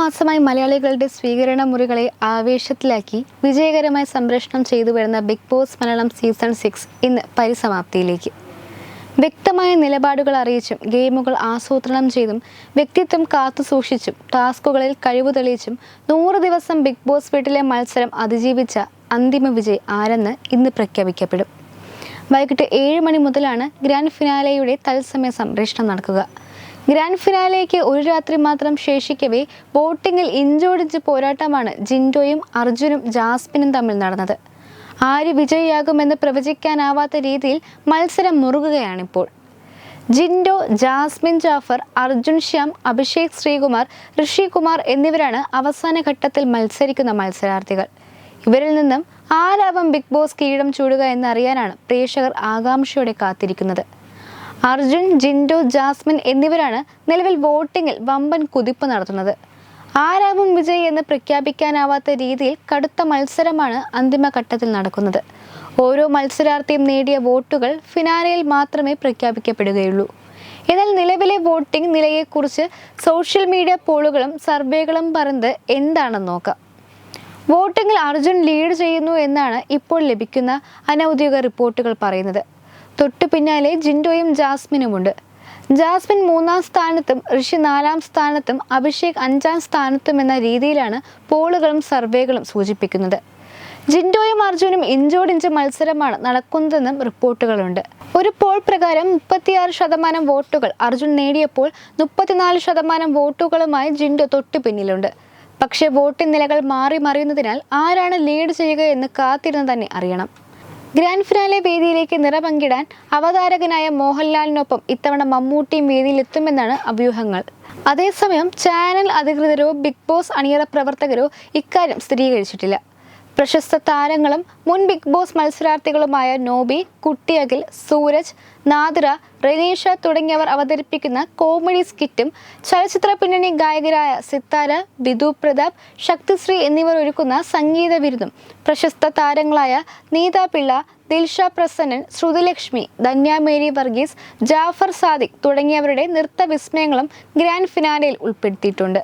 മാസമായി മലയാളികളുടെ സ്വീകരണ മുറികളെ ആവേശത്തിലാക്കി വിജയകരമായി സംപ്രേഷണം ചെയ്തു വരുന്ന Bigg Boss Malayalam season six ഇന്ന് പരിസമാപ്തിയിലേക്ക്. വ്യക്തമായ നിലപാടുകൾ അറിയിച്ചും ഗെയിമുകൾ ആസൂത്രണം ചെയ്തും വ്യക്തിത്വം കാത്തു കാത്തുസൂക്ഷിച്ചും ടാസ്കുകളിൽ കഴിവ് തെളിയിച്ചും നൂറ് ദിവസം ബിഗ് ബോസ് വീട്ടിലെ മത്സരം അതിജീവിച്ച അന്തിമ വിജയ് ആരെന്ന് ഇന്ന് പ്രഖ്യാപിക്കപ്പെടും. വൈകിട്ട് ഏഴ് മണി മുതലാണ് ഗ്രാൻഡ് ഫിനാലെയുടെ തത്സമയ സംപ്രേഷണം നടക്കുക. ഗ്രാൻഡ് ഫിനാലേക്ക് ഒരു രാത്രി മാത്രം ശേഷിക്കവേ ബോട്ടിങ്ങിൽ ഇഞ്ചോടിഞ്ച് പോരാട്ടമാണ് ജിൻഡോയും അർജുനും ജാസ്മിനും തമ്മിൽ നടന്നത്. ആര് വിജയിയാകുമെന്ന് പ്രവചിക്കാനാവാത്ത രീതിയിൽ മത്സരം മുറുകുകയാണിപ്പോൾ. ജിൻഡോ ജാസ്മിൻ ജാഫർ അർജുൻ ശ്യാം അഭിഷേക് ശ്രീകുമാർ ഋഷി കുമാർ എന്നിവരാണ് അവസാന ഘട്ടത്തിൽ മത്സരിക്കുന്ന മത്സരാർത്ഥികൾ. ഇവരിൽ നിന്നും ആരാവും ബിഗ് ബോസ് കിരീടം ചൂടുക എന്നറിയാനാണ് പ്രേക്ഷകർ ആകാംക്ഷയോടെ കാത്തിരിക്കുന്നത്. അർജുൻ ജിൻഡോ ജാസ്മിൻ എന്നിവരാണ് നിലവിൽ വോട്ടിങ്ങിൽ വമ്പൻ കുതിപ്പ് നടത്തുന്നത്. ആരാകും വിജയി എന്ന് പ്രഖ്യാപിക്കാനാവാത്ത രീതിയിൽ കടുത്ത മത്സരമാണ് അന്തിമഘട്ടത്തിൽ നടക്കുന്നത്. ഓരോ മത്സരാർത്ഥിയും നേടിയ വോട്ടുകൾ ഫിനാലയിൽ മാത്രമേ പ്രഖ്യാപിക്കപ്പെടുകയുള്ളൂ. എന്നാൽ നിലവിലെ വോട്ടിംഗ് നിലയെക്കുറിച്ച് സോഷ്യൽ മീഡിയ പോളുകളും സർവേകളും പറഞ്ഞ് എന്താണെന്ന് നോക്കാം. വോട്ടിങ്ങിൽ അർജുൻ ലീഡ് ചെയ്യുന്നു എന്നാണ് ഇപ്പോൾ ലഭിക്കുന്ന അനൗദ്യോഗിക റിപ്പോർട്ടുകൾ പറയുന്നത്. തൊട്ടു പിന്നാലെ ജിൻഡോയും ജാസ്മിനുമുണ്ട്. ജാസ്മിൻ മൂന്നാം സ്ഥാനത്തും ഋഷി നാലാം സ്ഥാനത്തും അഭിഷേക് അഞ്ചാം സ്ഥാനത്തും എന്ന രീതിയിലാണ് പോളുകളും സർവേകളും സൂചിപ്പിക്കുന്നത്. ജിൻഡോയും അർജുനും ഇഞ്ചോടിഞ്ച് മത്സരമാണ് നടക്കുന്നതെന്നും റിപ്പോർട്ടുകളുണ്ട്. ഒരു പോൾ പ്രകാരം മുപ്പത്തിയാറ് ശതമാനം വോട്ടുകൾ അർജുൻ നേടിയപ്പോൾ മുപ്പത്തിനാല് ശതമാനം വോട്ടുകളുമായി ജിൻഡോ തൊട്ടു പിന്നിലുണ്ട്. പക്ഷേ വോട്ടിംഗ് നിലകൾ മാറി മറിയുന്നതിനാൽ ആരാണ് ലീഡ് ചെയ്യുക എന്ന് കാത്തിരുന്ന് തന്നെ അറിയണം. ഗ്രാൻഡ് ഫിനാലെ വേദിയിലേക്ക് നിറ പങ്കിടാൻ അവതാരകനായ മോഹൻലാലിനൊപ്പം ഇത്തവണ മമ്മൂട്ടിയും വേദിയിലെത്തുമെന്നാണ് അഭ്യൂഹങ്ങൾ. അതേസമയം ചാനൽ അധികൃതരോ ബിഗ് ബോസ് അണിയറ പ്രവർത്തകരോ ഇക്കാര്യം സ്ഥിരീകരിച്ചിട്ടില്ല. പ്രശസ്ത താരങ്ങളും മുൻ ബിഗ് ബോസ് മത്സരാർത്ഥികളുമായ നോബി കുട്ടിയകിൽ സൂരജ് നാദിറ റെനീഷ തുടങ്ങിയവർ അവതരിപ്പിക്കുന്ന കോമഡി സ്കിറ്റും ചലച്ചിത്ര പിന്നണി ഗായകരായ സിത്താര ബിദു പ്രതാപ് ശക്തിശ്രീ എന്നിവർ ഒരുക്കുന്ന സംഗീത വിരുന്നും പ്രശസ്ത താരങ്ങളായ നീത പിള്ള ദിൽഷ പ്രസന്നൻ ശ്രുതിലക്ഷ്മി ധന്യ മേരി വർഗീസ് ജാഫർ സാദിഖ് തുടങ്ങിയവരുടെ നൃത്ത വിസ്മയങ്ങളും ഗ്രാൻഡ് ഫിനാലയിൽ ഉൾപ്പെടുത്തിയിട്ടുണ്ട്.